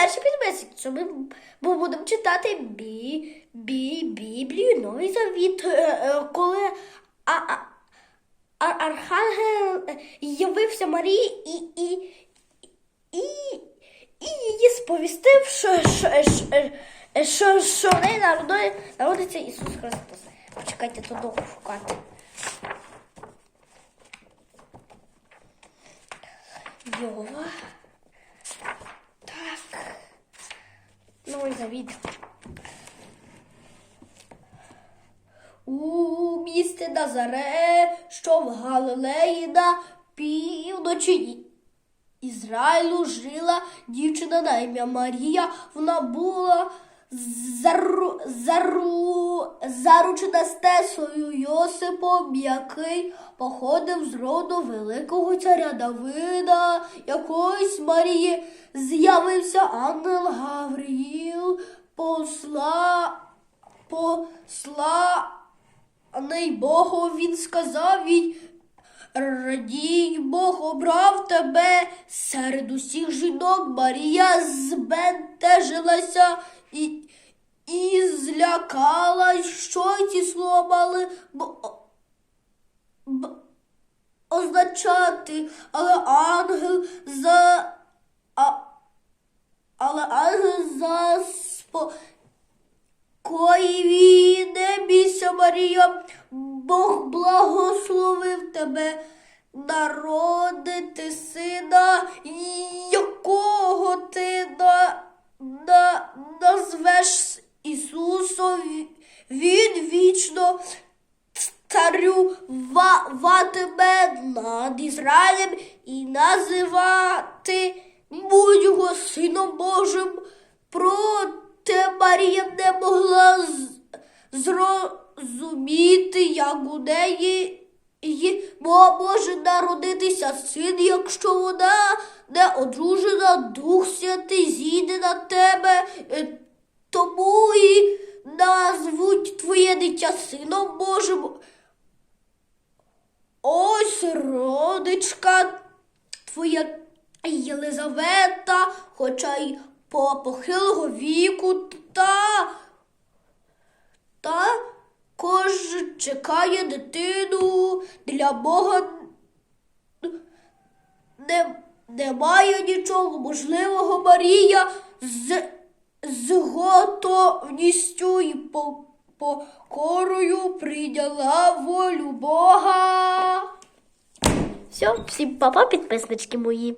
перші підписник, що ми бу- будемо читати бі, бі, Біблію, Новий Завіт, е, е, коли а, а, Архангел е, явився Марії і, і, і, і її сповістив, що, що, що, що, що в народиться Ісус Христос. Почекайте, тут довго шукати. Йова. Новий завіт. У місті Назаре, що в Галилеї на півночі Ізраїлю жила дівчина на ім'я Марія. Вона була зару, зару, заручена стесою Йосипом, який походив з роду великого царя Давида. Якоїсь Марії з'явився ангел Гавриїл, посла, посла Богу він сказав їй, радій, Бог обрав тебе серед усіх жінок. Марія збентежилася і, і злякалась, що ці слова мали б, б, означати, але ангел за. А, але ангел заспо. Кої не бійся, Марія, Бог благословив тебе народити сина, якого ти на, на, назвеш Ісусом. Він вічно царюватиме над Ізраїлем і називати будь-його сином Божим. Проте Марія не могла зрозуміти, як у неї може народитися син, якщо вона не одружена, Дух Святий зійде на тебе, Е, тому і дитя сином Божим. Ось родичка твоя Єлизавета, хоча й по похилого віку, та також чекає дитину для Бога. Не, немає нічого можливого Марія з, з готовністю і по, покорою прийняла волю Бога. Все, всім папа, підписнички мої.